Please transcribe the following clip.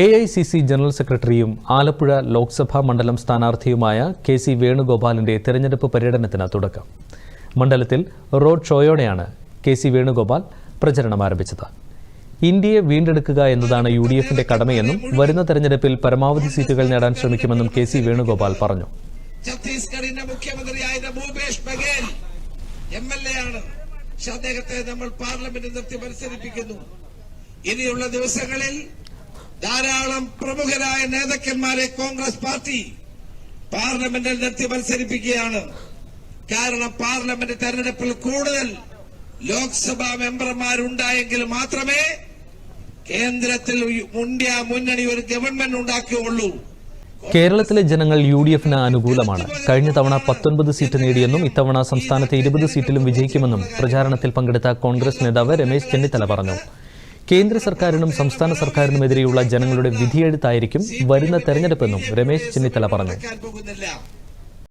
A I C C general സെക്രട്ടറിയും ആലപ്പുഴ ലോക്സഭാ മണ്ഡലം സ്ഥാനാർത്ഥിയുമായ K C വേണുഗോപാലിന്റെ തെരഞ്ഞെടുപ്പ് പര്യടനത്തിന് തുടക്കം. മണ്ഡലത്തിൽ റോഡ് ഷോയോടെയാണ് കെ സി വേണുഗോപാൽ പ്രചരണം ആരംഭിച്ചത്. ഇന്ത്യയെ വീണ്ടെടുക്കുക എന്നതാണ് യു ഡി എഫിന്റെ കടമയെന്നും വരുന്ന തെരഞ്ഞെടുപ്പിൽ പരമാവധി സീറ്റുകൾ നേടാൻ ശ്രമിക്കുമെന്നും കെ സി വേണുഗോപാൽ പറഞ്ഞു. ഛത്തീസ്ഗഡിന്റെ മുഖ്യമന്ത്രിയായ Bhupesh Baghel M L A ആണ്. പക്ഷെ അദ്ദേഹത്തെ നമ്മൾ പാർലമെന്റിൽ നിർത്തി മത്സരിപ്പിക്കുന്നു. ഇനിയുള്ള ദിവസങ്ങളിൽ ധാരാളം പ്രമുഖരായ നേതാക്കന്മാരെ കോൺഗ്രസ് പാർട്ടി പാർലമെന്റിൽ നിർത്തി മത്സരിപ്പിക്കുകയാണ്. കാരണം പാർലമെന്റ് തെരഞ്ഞെടുപ്പിൽ കൂടുതൽ ലോക്സഭാ മെമ്പർമാരുണ്ടായെങ്കിൽ മാത്രമേ കേന്ദ്രത്തിൽ ഇന്ത്യ മുന്നണി ഒരു ഗവൺമെന്റ് ഉണ്ടാക്കുകയുള്ളൂ. കേരളത്തിലെ ജനങ്ങൾ യു ഡി എഫിന് അനുകൂലമാണ്. കഴിഞ്ഞ തവണ പത്തൊൻപത് സീറ്റ് നേടിയെന്നും ഇത്തവണ സംസ്ഥാനത്തെ ഇരുപത് സീറ്റിലും വിജയിക്കുമെന്നും പ്രചാരണത്തിൽ പങ്കെടുത്ത കോൺഗ്രസ് നേതാവ് രമേശ് ചെന്നിത്തല പറഞ്ഞു. കേന്ദ്ര സർക്കാരിനും സംസ്ഥാന സർക്കാരിനും സർക്കാരിനുമെതിരെയുള്ള ജനങ്ങളുടെ വിധിയെഴുത്തായിരിക്കും വരുന്ന തെരഞ്ഞെടുപ്പെന്നും രമേശ് ചെന്നിത്തല പറഞ്ഞു.